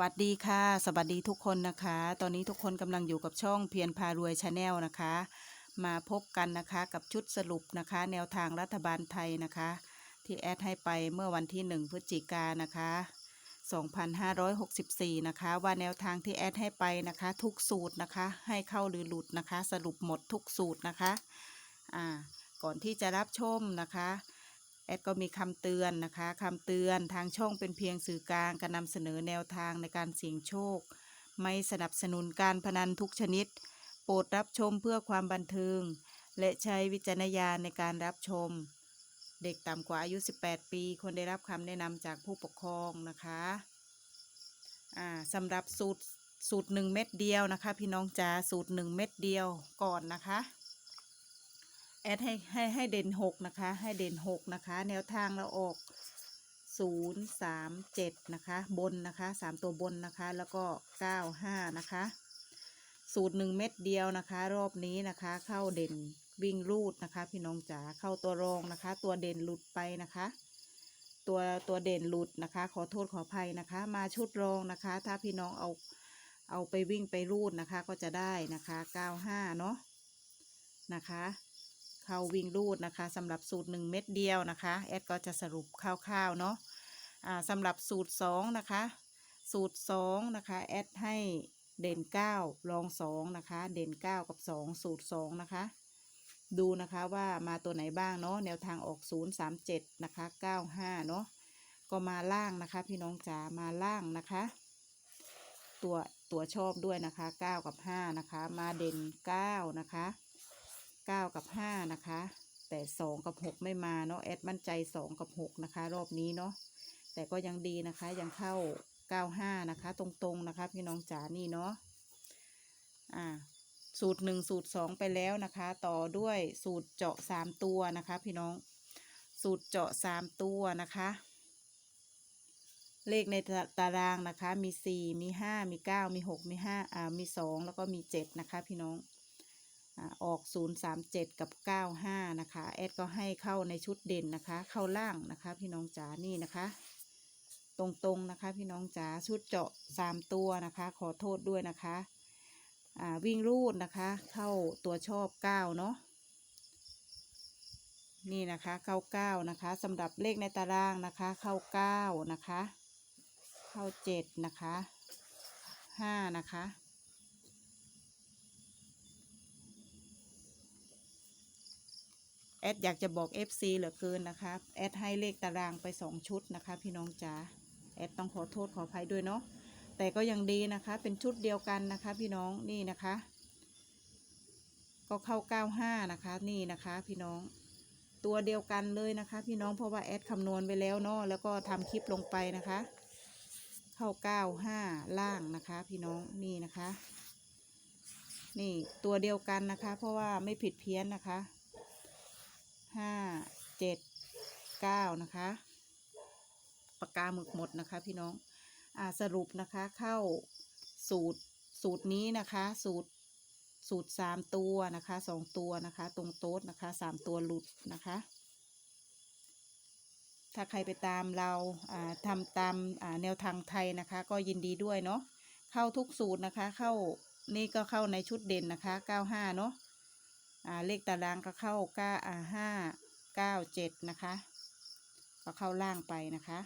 วัสดีค่ะ สวัสดีทุกคนนะคะ ตอนนี้ทุกคนกำลังอยู่กับช่องเพียรพารวยชาแนลนะคะ มาพบกันนะคะกับชุดสรุปนะคะ แนวทางรัฐบาลไทยนะคะ ที่แอดให้ไปเมื่อวันที่ 1 พฤศจิกายนนะคะ 2564 นะคะ ว่าแนวทางที่แอดให้ไปนะคะ ทุกสูตรนะคะ ให้เข้าหรือหลุดนะคะ สรุปหมดทุกสูตรนะคะ อ่า ก่อนที่จะรับชมนะคะ แอดก็มีคำเตือนนะคะคำเตือนทางช่องเป็นเพียงสื่อกลางการนำเสนอแนวทางในการเสี่ยงโชค ไม่สนับสนุนการพนันทุกชนิด โปรดรับชมเพื่อความบันเทิง และใช้วิจารณญาณในการรับชม เด็กต่ำกว่าอายุ 18 ปีควรได้รับคำแนะนำจากผู้ปกครองนะคะอ่าสำหรับสูตรสูตรหนึ่งเม็ดเดียวนะคะ พี่น้องจ๋าสูตรหนึ่งเม็ดเดียวก่อนนะคะ แอดให้ให้ให้เด่นหกนะคะ ให้เด่นหกนะคะ แนวทางเราออกศูนย์สามเจ็ดนะคะ บนนะคะสามตัวบนนะคะ แล้วก็เก้าห้านะคะ สูตรหนึ่งเม็ดเดียวนะคะ รอบนี้นะคะ เข้าเด่นวิ่งรูดนะคะ พี่น้องจ๋าเข้าตัวรองนะคะ ตัวเด่นหลุดไปนะคะ ตัวตัวเด่นหลุดนะคะ ขอโทษขออภัยนะคะ มาชุดรองนะคะ ถ้าพี่น้องเอาเอาไปวิ่งไปรูดนะคะก็จะได้นะคะเก้าห้าเนาะนะคะ เข้าวิ่งรูดนะคะสำหรับสูตร 1 เม็ดเดียวนะคะแอดก็จะสรุปคร่าวๆเนาะสำหรับสูตร 2 นะคะ สูตร 2 นะคะแอดให้เด่น 9 รอง 2 นะคะ เด่น 9 กับ 2 สูตร 2 นะคะ ดูนะคะว่ามาตัวไหนบ้างเนาะแนวทางออก 0 3 7 นะคะ 95 เนาะก็มาล่างนะคะ พี่น้องจ๋ามาล่างนะคะ ตัวตัวชอบด้วยนะคะ 9 กับ 5 นะคะ มาเด่น 9 นะคะ เก้ากับห้านะคะ แต่สองกับหกไม่มาเนาะแอดมั่นใจสองกับหกนะคะ รอบนี้เนาะแต่ก็ยังดีนะคะยังเข้าเก้าห้านะคะ ตรงๆนะคะพี่น้องจ๋านี่เนาะอ่าสูตรหนึ่งสูตรสองไปแล้วนะคะ ต่อด้วยสูตรเจาะสามตัวนะคะ พี่น้อง สูตรเจาะสามตัวนะคะเลขในตารางนะคะ มีสี่มีห้ามีเก้ามีหกมีห้าอ่า มีสองแล้วก็มีเจ็ดนะคะ พี่น้อง ออก 037 กับ 95 นะคะ แอดก็ให้เข้าในชุดเด่นนะคะ เข้าล่างนะคะ พี่น้องจ๋านี่นะคะ ตรงๆนะคะ พี่น้องจ๋าชุดเจาะ 3 ตัวนะคะ ขอโทษด้วยนะคะอ่าวิ่งรูดนะคะ เข้าตัวชอบ 9 เนาะนี่นะคะเข้า9นะคะสำหรับเลขในตารางนะคะ เข้า9นะคะ เข้า7นะคะ5นะคะ แอดอยากจะบอก FC เหลือเกินนะคะแอดให้เลขตารางไป 2 ชุดนะคะ พี่น้องจ๋าแอดต้องขอโทษขออภัยด้วยเนาะแต่ก็ยังดีนะคะ เป็นชุดเดียวกันนะคะ พี่น้องนี่นะคะ ก็เข้า 95 นะคะ นี่นะคะพี่น้องตัวเดียวกันเลยนะคะ พี่น้องเพราะว่าแอดคำนวณไปแล้วเนาะแล้วก็ทำคลิปลงไปนะคะ เข้า 95 ล่างนะคะ พี่น้องนี่นะคะ นี่ตัวเดียวกันนะคะ เพราะว่าไม่ผิดเพี้ยนนะคะ ห้าเจ็ดเก้านะคะปากกาหมึกหมดนะคะพี่น้องอ่าสรุปนะคะเข้าสูตรสูตรนี้นะคะ สูตรสูตรสามตัวนะคะสองตัวนะคะ ตรงโต๊ดนะคะสามตัวหลุดนะคะถ้าใครไปตามเราอ่าทำตามแนวทางไทยนะคะ ก็ยินดีด้วยเนาะเข้าทุกสูตรนะคะ เข้านี่ก็เข้าในชุดเด่นนะคะเก้าห้าเนาะ เลขตารางก็เข้าเก้าห้าเก้าเจ็ดนะคะ ก็เข้าล่างไปนะคะ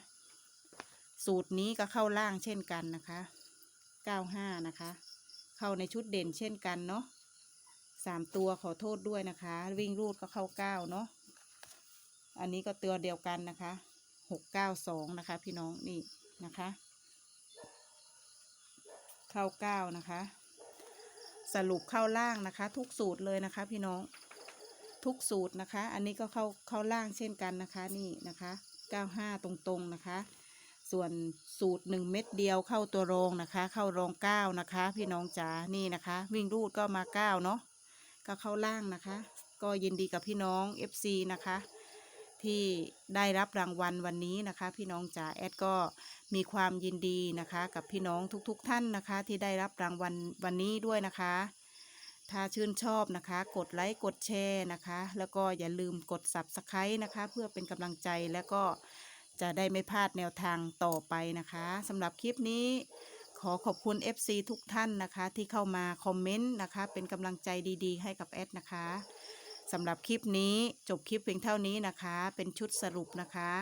สูตรนี้ก็เข้าล่างเช่นกันนะคะเก้าห้านะคะ เข้าในชุดเด่นเช่นกันเนาะสามตัวขอโทษด้วยนะคะ วิ่งรูดก็เข้าเก้าเนาะอันนี้ก็ตัวเดียวกันนะคะหกเก้าสองนะคะ พี่น้องนี่นะคะ เข้าเก้านะคะ สรุปเข้าล่างนะคะ ทุกสูตรเลยนะคะ พี่น้องทุกสูตรนะคะ อันนี้ก็เข้าเข้าล่างเช่นกันนะคะนี่นะคะ 95 ตรงๆนะคะ ส่วนสูตร 1 เม็ดเดียวเข้าตัวรองนะคะ เข้ารอง 9 นะคะ พี่น้องจ๋านี่นะคะ วิ่งรูดก็มา 9 เนาะก็เข้าล่างนะคะ ก็ยินดีกับพี่น้อง FC นะคะ ที่ได้รับรางวัลวันนี้นะคะ พี่น้องจ๋าแอดก็มีความยินดีนะคะ กับพี่น้องทุกๆทท่านนะคะ ที่ได้รับรางวัลวันนี้ด้วยนะคะ ถ้าชื่นชอบนะคะ กดไลค์กดแชร์นะคะ แล้วก็อย่าลืมกด Subscribe นะคะ เพื่อเป็นกำลังใจแล้วก็จะได้ไม่พลาดแนวทางต่อไปนะคะสำหรับคลิปนี้ขอขอบคุณ FC ทุกท่านนะคะ ที่เข้ามาคอมเมนต์นะคะ เป็นกำลังใจดีๆ ให้กับแอดนะคะ สำหรับคลิปนี้จบคลิปเพียงเท่านี้นะคะ เป็นชุดสรุปนะคะ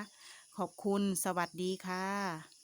ขอบคุณสวัสดีค่ะ